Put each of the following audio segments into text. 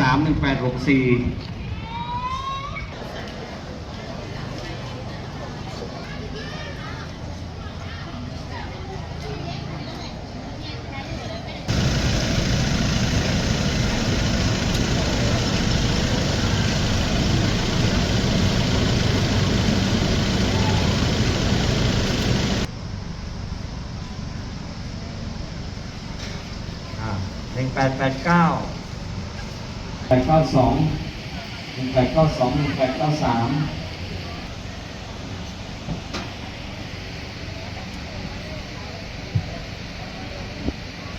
สามหนึ่งแปดหกสี่หนึ่งแปดแปดเก้า แปดเก้าสองหนึ่งแปดเก้าสองหนึ่งแปดเก้าสาม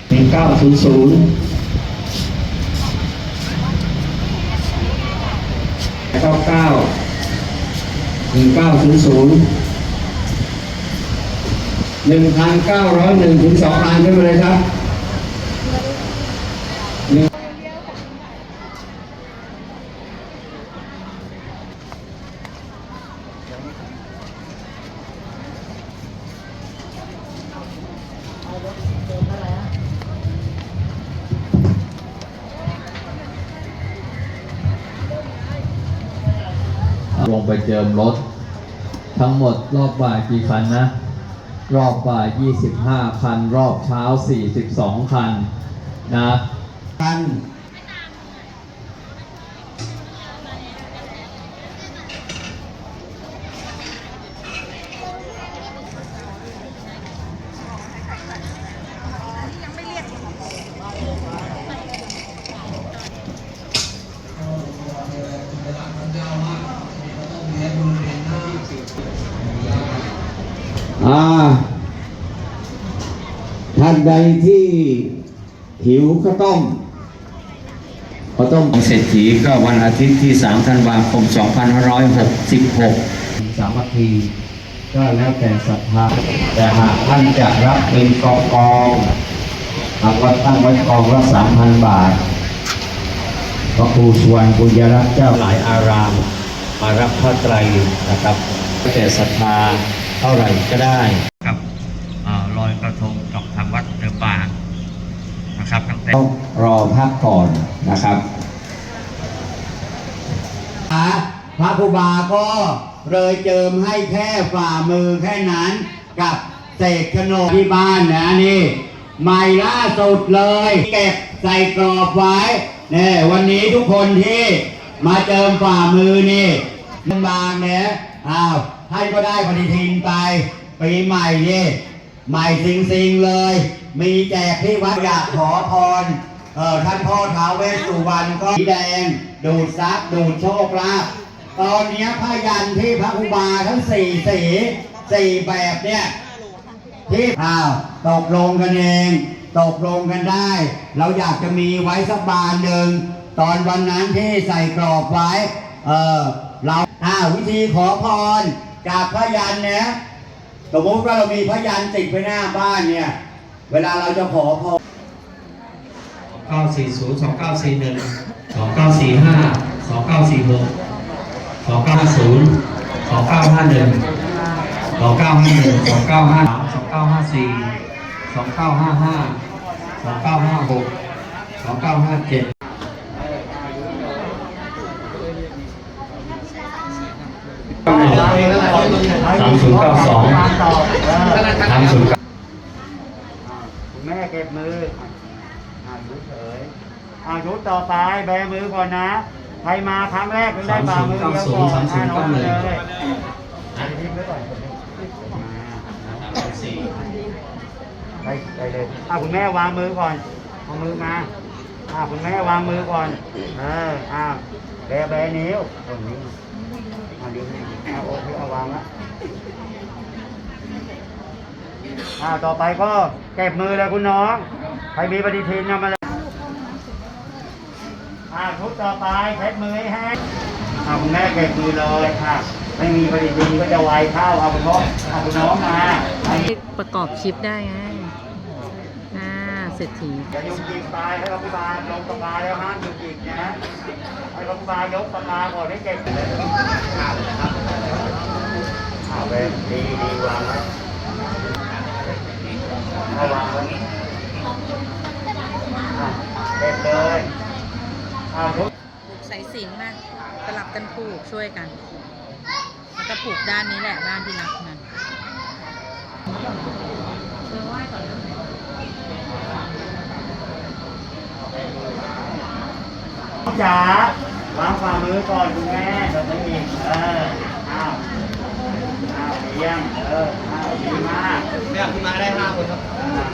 หนึ่งเก้าศูนย์ศูนย์เก้าเก้าหนึ่งเก้าศูนย์ศูนย์หนึ่งพันเก้าร้อยหนึ่งถึงสองพันขึ้นมาเลยครับ ลงไปเจิมรถ ทั้งหมดรอบบ่ายกี่คันนะ รอบบ่าย 25 คัน รอบเช้า 42 คันนะคัน อ่าท่านใดที่หิวข้าวต้มข้าวต้มของเศรษฐีก็วันอาทิตย์ที่ 3 ธันวาคม 2566 สามัคคีก็แล้วแต่ศรัทธา แต่หากท่านจะรับเป็นกองกองหากว่าตั้งไว้กองละ3,000บาทพระครูสวรรณปุญญรัตน์เจ้าหลายอาราม มารับพระไตรนะครับแต่ศรัทธา เท่าไหร่ก็ได้ครับลอยกระทงกับทางวัดเดิมบางนะครับตั้งแต่ต้องรอพักก่อนนะครับพระครูบาก็เลยเจิมให้แค่ฝ่ามือแค่นั้นกับเศษขนมที่บ้านนะนี่ใหม่ล่าสุดเลย เก็บใส่กรอบไว้เนี่ยวันนี้ทุกคนที่มาเจิมฝ่ามือนี่มันบางเนี่ยอ้าว ท่านก็ได้ปฏิทินไปปีใหม่นี่ใหม่สิงสิงเลย มีแจกที่วัดอยากขอพรเออท่านพ่อท้าวเวสสุวรรณก็สีแดง ดูดซับดูดโชคลาภตอนนี้พยันที่พระอุบาทั้งสี่สีสี่แบบเนี่ยที่อ้าวตกลงกันเอง ตกลงกันได้ เราอยากจะมีไว้สักบานหนึ่งตอนวันนั้นที่ใส่กรอบไว้ เออเราอ้าววิธีขอพร จากพยันเนี่ยสมมติว่าเรามีพยันติดไปหน้าบ้านเนี่ย เวลาเราจะขอพร2940 2941 2945 2946 2950 2951 2951 2953 2954 2955 2956 2957 3092 30คุณแม่เก็บมืออ่ายุเฉยอ่ายุต่อไปแบมือก่อนนะ ใครมาครั้งแรกต้องได้ฝ่ามือเดียวก่อนสามศูนย์อ่าน้องเก้าหนึ่งเลยอ่าทิ้งไว้ก่อนไปไปเลยอ่าคุณแม่วางมือก่อนเอามือมาอ่าคุณแม่วางมือก่อน เอออ่าแบแบนิ้วตรงนี้อ่านิ้วนี่ เอาโอเคเอาวางละอ่าต่อไปก็เก็บมือเลยคุณน้อง ใครมีปฏิทินนำมาเลยอ่าชุดต่อไปเช็ดมือให้แห้งอ่าคุณแม่เก็บมือเลยค่ะไม่มีปฏิทินก็จะไวเข้าเอาคุณน้อเอาคุณน้องมา ประกอบคลิปได้ไง เศรษฐีอย่ายุงยิงปลายให้รัฐบาลลงปากาแล้วห้ามยุงยิงนะฮะให้รัฐบาลยกปากาก่อนให้เก็บอ่าวเวนดีดีวางไว้เอาวางไว้เก็บเลยอ้าวทุกผูกสายสิญจนมากสลับกันผูกช่วยกันแล้วก็ผูกด้านนี้แหละด้านที่รักนั่นเชิญไหว้ก่อนนะ จ๋าวางฝ่ามือก่อนคุณแม่แบบนี้เอออ้าวอ้าวเลี้ยงเอออ้าวดีมากเรียกมาได้ห้าคนครับอ่า